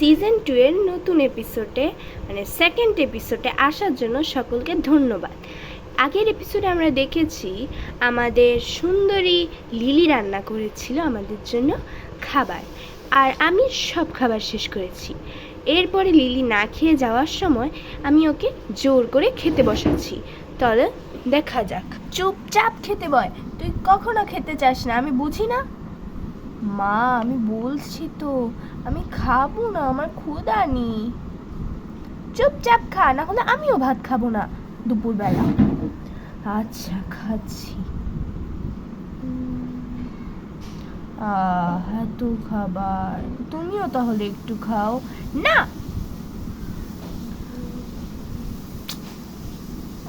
Season two এর নতুন এপিসোডে মানে সেকেন্ড এপিসোডে আসার জন্য সকলকে ধন্যবাদ। আগের এপিসোডে আমরা দেখেছি, আমাদের সুন্দরী লিলি রান্না করেছিল আমাদের জন্য খাবার। আর আমি সব খাবার শেষ করেছি। এরপরে লিলি না খেয়ে যাওয়ার সময় আমি ওকে জোর করে খেতে বসাচ্ছি। তাহলে দেখা যাক। চুপচাপ খেতে বয়, তুই কখনো খেতে চাস না, আমি বুঝি না? মা, আমি বলছি তো, আমি খাব না, আমার ক্ষুধা নেই। চুপচাপ খা, না হলে আমিও ভাত খাব না দুপুরবেলা। আচ্ছা খাচ্ছি। এত খাবার। তুমিও তাহলে একটু খাও। না!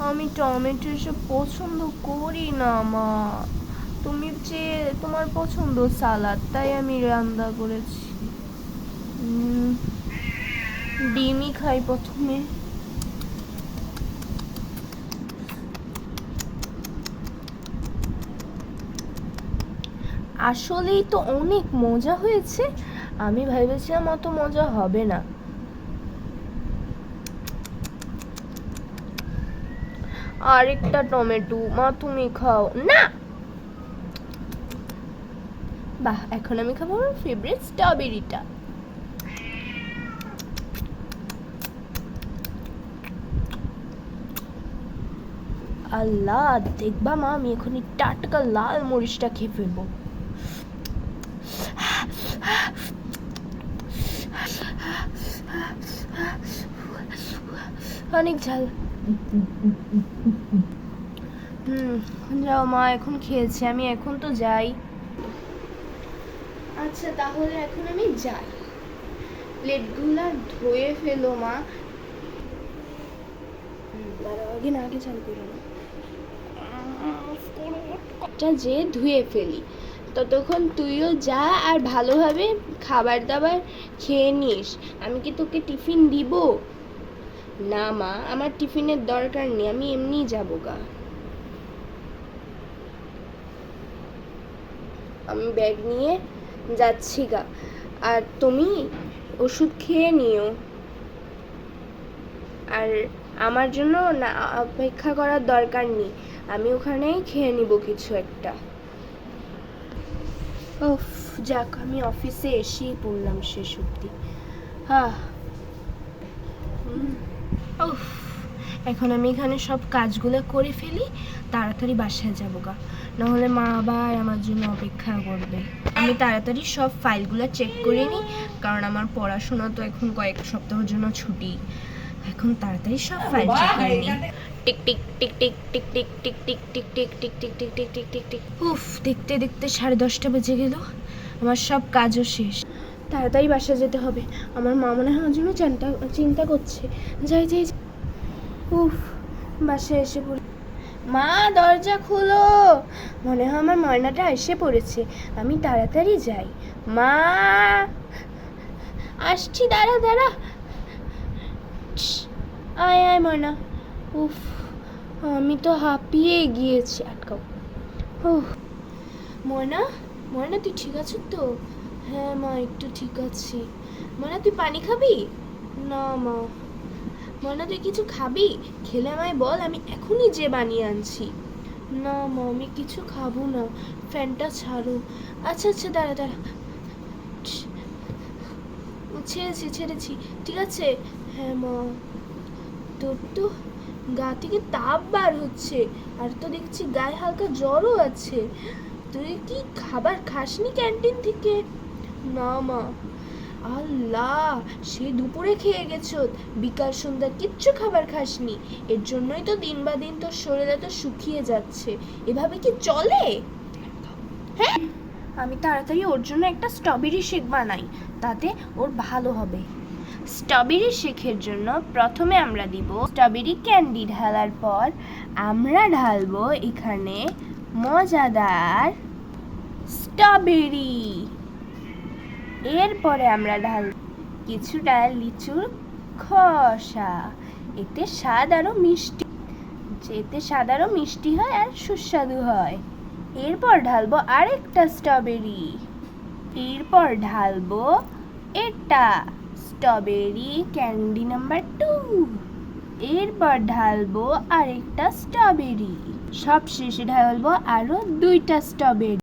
আমি টমেটো এসব পছন্দ করি না, মা। তুমি যে তোমার পছন্দ সালাদ, তাই আমি রান্না করেছি। ডিমই খাই প্রথমে। আসলেই তো অনেক মজা হয়েছে। আমি ভেবেছিলাম অত মজা হবে না। আরেকটা টমেটো, মা তুমি খাও। না! বাহ, এখন আমি খাব আমার ফেভারিট স্ট্রবেরিটা আল্লাহ, দেখবা মা, আমি এখনই টাটকা লাল মরিচটা খেয়ে ফেলব। অনেক ঝাল। হুম, যাও মা, এখন খেয়েছি, আমি এখন তো যাই। আচ্ছা তাহলে এখন আমি যাই। প্লেটগুলো ধুয়ে ফেলো মা। আগে না আগে চালু করো না যে ধুয়ে ফেলি। ততক্ষণ তুইও যা আর ভালোভাবে খাবার দাবার খেয়ে নিস। আমি কি তোকে টিফিন দিব? না মা আমার টিফিনের দরকার নেই আমি এমনিই যাব গা। আমি ব্যাগ নিয়ে যাচ্ছি গা। আর তুমি ওষুধ খেয়ে নিও। আর আমার জন্য না, অপেক্ষা করার দরকার নেই। আমি ওখানেই খেয়ে নিব কিছু একটা। উফ, যাক, আমি অফিসে এসেই পড়লাম শেষ অবধি। হ্যাঁ উফ। এখন আমি এখানে সব কাজগুলো করে ফেলি তাড়াতাড়ি বাসায় যাব গা নাহলে মা আবার আমার জন্য অপেক্ষা করবে আমি তাড়াতাড়ি সব ফাইলগুলো চেক করে নিই কারণ আমার পড়াশোনা তো এখন কয়েক সপ্তাহের জন্য ছুটি এখন তাড়াতাড়ি সব ফাইল চেক করে নিই tick tick tick tick tick tick tick tick tick tick tick tick tick tick tick tick tick উফ দেখতে দেখতে সাড়ে দশটা বেজে গেল আমার সব কাজও শেষ তাড়াতাড়ি বাসা যেতে হবে আমার মা মনে হয় আমার জন্য চিন্তা চিন্তা করছে যাই যাই যাই। উফ, বাসায় এসে পড়ে। মা, দরজা খুলো। মনে হয় আমার ময়নাটা এসে পড়েছে। আমি তাড়াতাড়ি যাই। মা! আসছি, দাঁড়া দাঁড়া। আয় আয়, ময়না। উফ, আমি তো হাঁপিয়ে গিয়েছি, আটকাও। উফ। ময়না ময়না, তুই ঠিক আছিস তো? হ্যাঁ মা, একটু ঠিক আছি। ময়না, তুই পানি খাবি? না, মা। ময়না, তুই কিছু খাবি? খেলে আমায় বল, আমি এখনই যে বানিয়ে আনছি। না, মা, আমি কিছু খাব না। ফ্যানটা ছাড়ো। আচ্ছা আচ্ছা দাঁড়া দাঁড়া। ছেড়েছি ছেড়েছি। ঠিক আছে? হ্যাঁ মা। তোর তো গা থেকে তাপ বার হচ্ছে, আর তো দেখছি গায়ে হালকা জ্বরও আছে। তুই কি খাবার খাসনি ক্যান্টিন থেকে? না, মা। আল্লাহ সে দুপুরে খেয়ে গেছো। বিকাল সন্ধ্যা কিচ্ছু খাবার খাসনি। এর জন্যই তো দিন বা দিন তোর শরীর এত শুকিয়ে যাচ্ছে। এভাবে কি চলে? হ্যাঁ? আমি তাড়াতাড়ি ওর জন্য একটা স্ট্রবেরি শেক বানাই তাতে ওর ভালো হবে। স্ট্রবেরি শেকের জন্য প্রথমে আমরা দিব স্ট্রবেরি ক্যান্ডি ঢালার পর আমরা ঢালবো এখানে মজাদার স্ট্রবেরি এরপরে আমরা ঢাল কিছুটা লিচুর খসা। এতে স্বাদ আরও মিষ্টি। এতে স্বাদ আরও মিষ্টি হয় আর সুস্বাদু হয়। এরপর ঢালবো আরেকটা স্ট্রবেরি। এরপর ঢালবো এটা স্ট্রবেরি ক্যান্ডি নাম্বার টু। এরপর ঢালবো আরেকটা স্ট্রবেরি। সব শেষে ঢালবো আরও দুইটা স্ট্রবেরি।